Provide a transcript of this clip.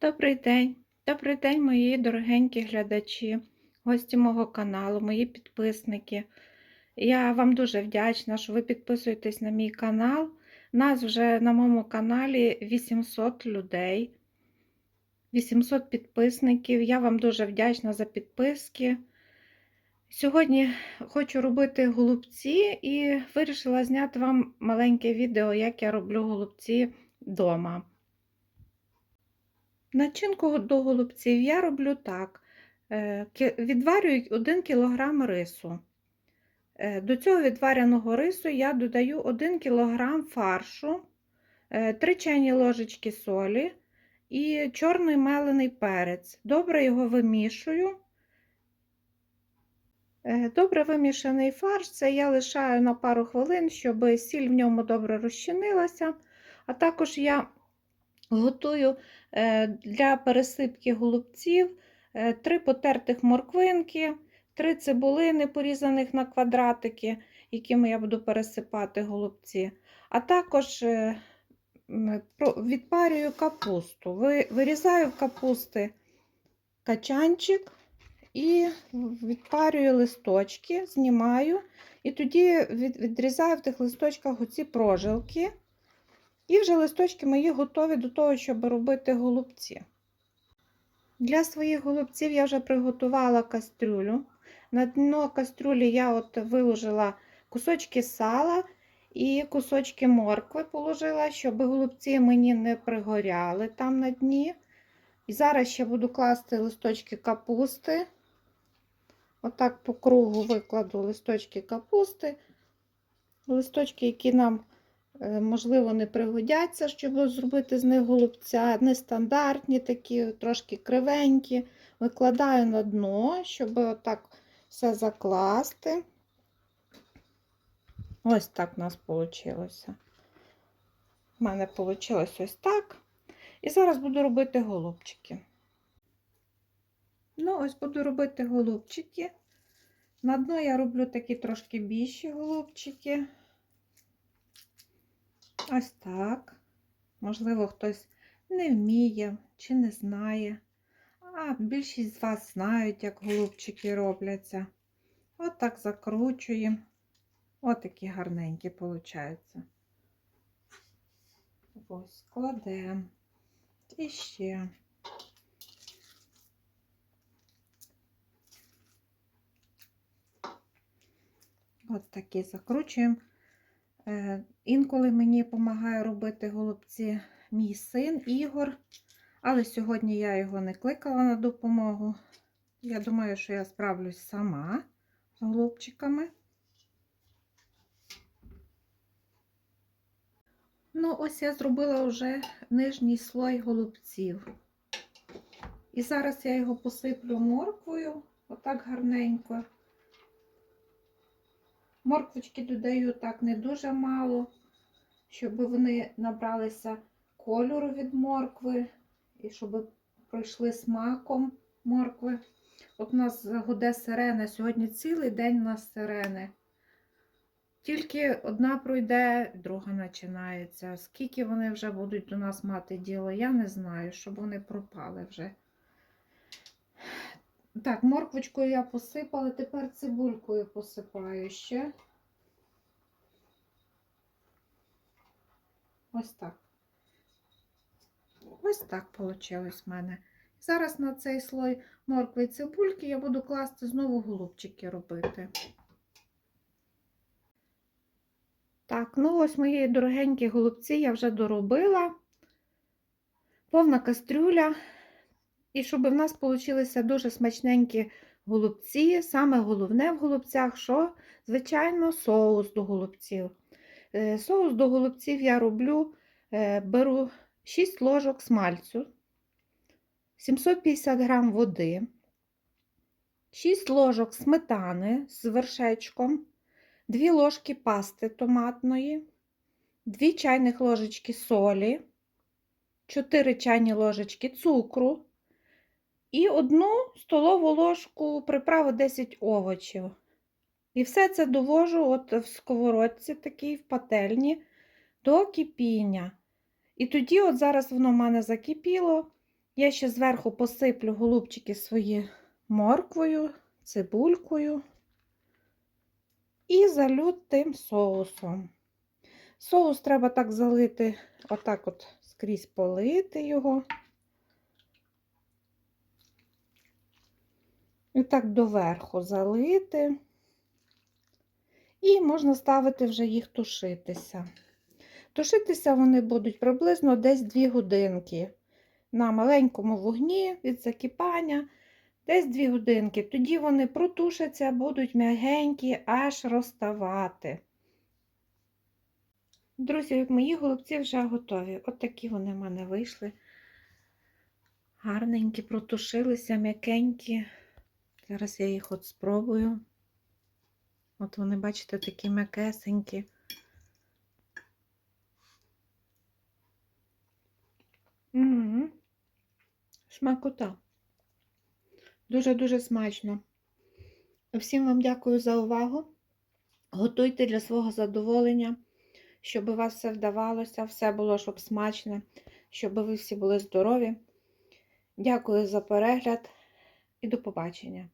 Добрий день, добрий день, мої дорогенькі глядачі, гості мого каналу, мої підписники. Я вам дуже вдячна, що ви підписуєтесь на мій канал. Нас вже на моєму каналі 800 людей, 800 підписників. Я вам дуже вдячна за підписки. Сьогодні хочу робити голубці і вирішила зняти вам маленьке відео, як я роблю голубці вдома. Начинку до голубців я роблю так: Е, відварюю 1 кг рису. Е, До цього відвареного рису я додаю 1 кг фаршу, 3 чайні ложечки солі і чорний мелений перець. Добре його вимішую. Е, Добре вимішаний фарш це я лишаю на пару хвилин, щоб сіль в ньому добре розчинилася. А також я готую е, для пересипки голубців 3 потертих морквинки, 3 цибулини, порізаних на квадратики, якими я буду пересипати голубці. А також е, відпарюю капусту. Вирізаю в капусти качанчик і відпарюю листочки, знімаю, і тоді відрізаю в тих листочках оці прожилки. І вже листочки мої готові до того, щоб робити голубці. Для своїх голубців я вже приготувала кастрюлю. На дно кастрюлі я от виложила кусочки сала і кусочки моркви положила, щоб голубці мені не пригоряли там на дні. І зараз ще буду класти листочки капусти. Отак по кругу викладу листочки капусти. Листочки, які нам можливо, не пригодяться, щоб зробити з них голубця. Нестандартні такі, трошки кривенькі. Викладаю на дно, щоб отак все закласти. Ось так у нас вийшло. У мене вийшло ось так. І зараз буду робити голубчики. Ну, ось буду робити голубчики. На дно я роблю такі трошки більші голубчики. Ось так. Можливо, хтось не вміє чи не знає. А більшість з вас знають, як голубчики робляться. От так закручуємо. Ось такі гарненькі получаються. Ось, кладемо. І ще. От такі закручуємо. Е, Інколи мені допомагає робити голубці мій син Ігор, але сьогодні я його не кликала на допомогу. Я думаю, що я справлюсь сама з голубчиками. Ну, ось я зробила вже нижній слой голубців. І зараз я його посиплю морквою, отак гарненько. Морквочки додаю так не дуже мало, щоб вони набралися кольору від моркви і щоб пройшли смаком моркви. От у нас гуде сирена, сьогодні цілий день у нас сирени. Тільки одна пройде, друга починається. Скільки вони вже будуть до нас мати діло, я не знаю, щоб вони пропали вже. Так, морквочкою я посипала, тепер цибулькою посипаю ще. Ось так. Ось так вийшло в мене. Зараз на цей слой моркви і цибульки я буду класти знову голубчики робити. Так, ну ось мої дорогенькі голубці я вже доробила. Повна кастрюля. І щоб в нас вийшли дуже смачненькі голубці, саме головне в голубцях, що, звичайно, соус до голубців. Е, Соус до голубців я роблю, е, беру 6 ложок смальцю, 750 грам води, 6 ложок сметани з вершечком, 2 ложки пасти томатної, 2 чайних ложечки солі, 4 чайні ложечки цукру, і одну столову ложку приправи 10 овочів. І все це довожу от в сковородці такій, в пательні, до кипіння. І тоді, от зараз воно в мене закипіло, Я ще зверху посиплю голубчики свої морквою, цибулькою і залю тим соусом. Соус треба так залити, отак от скрізь полити його. І так доверху залити. І можна ставити вже їх тушитися. Тушитися вони будуть приблизно десь 2 годинки на маленькому вогні від закипання, десь 2 годинки. Тоді вони протушаться, будуть м'ягенькі, аж розставати. Друзі, мої голубці вже готові. От такі вони в мене вийшли. Гарненькі, протушилися, м'якенькі. Зараз я їх от спробую. От вони, бачите, такі м'якесенькі. Угу. Смакота. Дуже-дуже смачно. Всім вам дякую за увагу. Готуйте для свого задоволення, щоб у вас все вдавалося, все було, щоб смачне, щоб ви всі були здорові. Дякую за перегляд і до побачення!